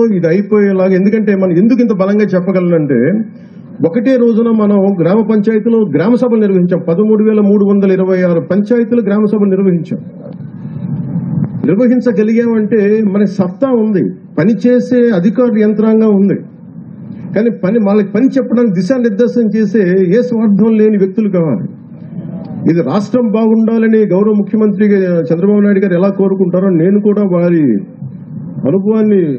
ఇది అయిపోయేలాగా ఎందుకంటే మనం ఎందుకు ఇంత బలంగా చెప్పగలనంటే ఒకటే రోజున మనం గ్రామ పంచాయతీలో గ్రామ సభలు నిర్వహించాం. పదమూడు వేల మూడు వందల ఇరవై ఆరు పంచాయతీలు గ్రామ సభలు నిర్వహించాం. నిర్వహించగలిగామంటే మన సత్తా ఉంది. పని చేసే అధికారుల యంత్రాంగం ఉంది. కానీ పని వాళ్ళకి పని చెప్పడానికి దిశానిర్దేశం చేసే ఏ స్వార్థం లేని వ్యక్తులు కావాలి. ఇది రాష్ట్రం బాగుండాలని గౌరవ ముఖ్యమంత్రి చంద్రబాబు నాయుడు గారు ఎలా కోరుకుంటారో నేను కూడా వారి అనుభవాన్ని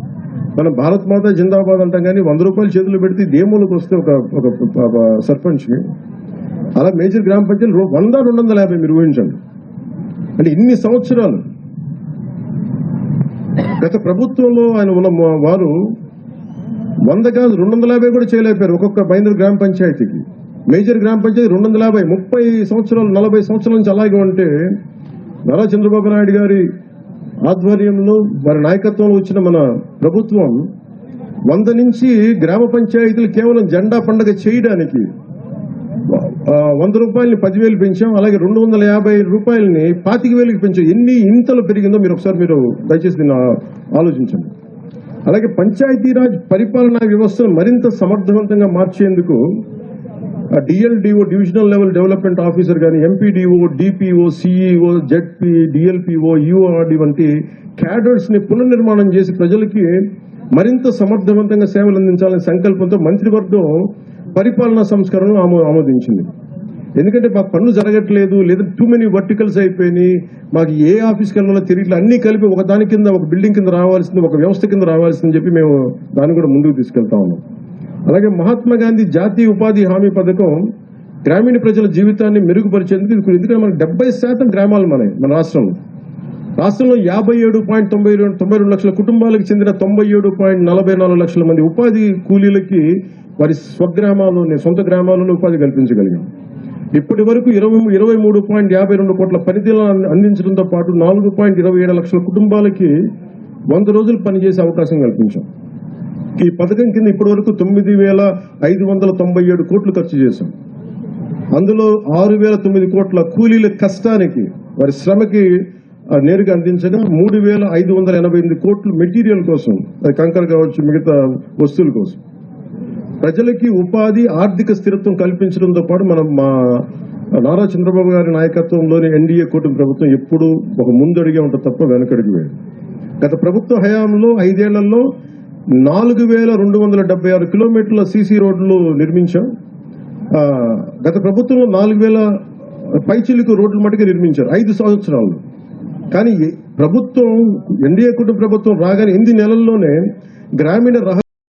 మనం భారత్ మాత జిందాబాద్ అంటాం కానీ వంద రూపాయలు చేతులు పెడితే దేములకు వస్తే ఒక ఒక సర్పంచ్ అలా మేజర్ గ్రామ పంచాయతీలు వంద రెండు వందల యాభై మీరు ఊహించండి. అంటే ఇన్ని సంవత్సరాలు గత ప్రభుత్వంలో ఆయన ఉన్న వారు వంద కాదు రెండు వందల యాభై కూడా చేయలేకపోయారు ఒక్కొక్క మైనర్ గ్రామ పంచాయతీకి. మేజర్ గ్రామ పంచాయతీ రెండు వందల యాభై ముప్పై సంవత్సరాలు నలభై సంవత్సరాల నుంచి అలాగే ఉంటే నారా చంద్రబాబు నాయుడు గారి ఆధ్వర్యంలో వారి నాయకత్వంలో వచ్చిన మన ప్రభుత్వం వంద నుంచి గ్రామ పంచాయతీలు కేవలం జెండా పండగ చేయడానికి వంద రూపాయలని పదివేలు పెంచాం అలాగే రెండు వందల యాభై రూపాయలని పాతిక వేలకు పెంచాం. ఎన్ని ఇంతలు పెరిగిందో మీరు ఒకసారి మీరు దయచేసి దీన్ని ఆలోచించండి. అలాగే పంచాయతీరాజ్ పరిపాలనా వ్యవస్థను మరింత సమర్థవంతంగా మార్చేందుకు DLDO divisional level development officer కానీ MPDO DPO CEO ZP DLPO URD వంటి క్యాడర్స్ని పునర్నిర్మాణం చేసి ప్రజలకి మరింత సమర్థవంతంగా సేవలు అందించాలనే సంకల్పంతో మంత్రివర్గం పరిపాలనా సంస్కరణను ఆమో- ఆమోదించింది. ఎందుకంటే మా పనులు జరగట్లేదు లేదా టూ మెనీ వర్టికల్స్ అయిపోయినాయి మాకు ఏ ఆఫీస్కి వెళ్ళాలో తిరిగి అన్ని కలిపి ఒక దాని కింద ఒక బిల్డింగ్ కింద రావాల్సింది ఒక వ్యవస్థ కింద రావాల్సిందని చెప్పి మేము దాన్ని కూడా ముందుకు తీసుకెళ్తా ఉన్నాం. అలాగే మహాత్మా గాంధీ జాతీయ ఉపాధి హామీ పథకం గ్రామీణ ప్రజల జీవితాన్ని మెరుగుపరిచేందుకు ఇది ఎందుకంటే మనకు డెబ్బై శాతం గ్రామాలు మన మన రాష్ట్రంలో. రాష్ట్రంలో యాభై ఏడు పాయింట్ తొంభై రెండు తొంభై రెండు లక్షల కుటుంబాలకు చెందిన తొంభై ఏడు పాయింట్ నలభై నాలుగు లక్షల మంది ఉపాధి కూలీలకి వారి స్వగ్రామాల్లోనే సొంత గ్రామాల్లోనే ఉపాధి కల్పించగలిగాం. ఇప్పటి వరకు ఇరవై ఇరవై మూడు పాయింట్ యాభై రెండు కోట్ల పనితీలను అందించడంతో పాటు నాలుగు పాయింట్ ఇరవై ఏడు లక్షల కుటుంబాలకి వంద రోజులు పనిచేసే అవకాశం కల్పించాం. ఈ పథకం కింద ఇప్పటి వరకు తొమ్మిది వేల ఐదు వందల తొంభై ఏడు కోట్లు ఖర్చు చేశాం. అందులో ఆరు వేల తొమ్మిది కోట్ల కూలీల కష్టానికి వారి శ్రమకి నేరుగా అందించగా మూడు వేల ఐదు వందల ఎనభై ఎనిమిది కోట్లు మెటీరియల్ కోసం అది కంకర కావచ్చు మిగతా వస్తువుల కోసం. ప్రజలకి ఉపాధి ఆర్థిక స్థిరత్వం కల్పించడంతో పాటు మనం మా నారా చంద్రబాబు గారి నాయకత్వంలోని ఎన్డీఏ కూటమి ప్రభుత్వం ఎప్పుడూ ఒక ముందడిగే ఉంటుంది తప్ప వెనకడికి వేయదు. గత ప్రభుత్వ హయాంలో ఐదేళ్ళలో నాలుగు వేల రెండు వందల డెబ్బై ఆరు కిలోమీటర్ల సీసీ రోడ్లు నిర్మించాం. గత ప్రభుత్వంలో నాలుగు వేల పైచిలుకు రోడ్లు మటుకు నిర్మించారు. ఐదు సంవత్సరాలు. కానీ ప్రభుత్వం ఎన్డీఏ కుటుంబ ప్రభుత్వం రాగానే ఎనిమిది నెలల్లోనే గ్రామీణ రహ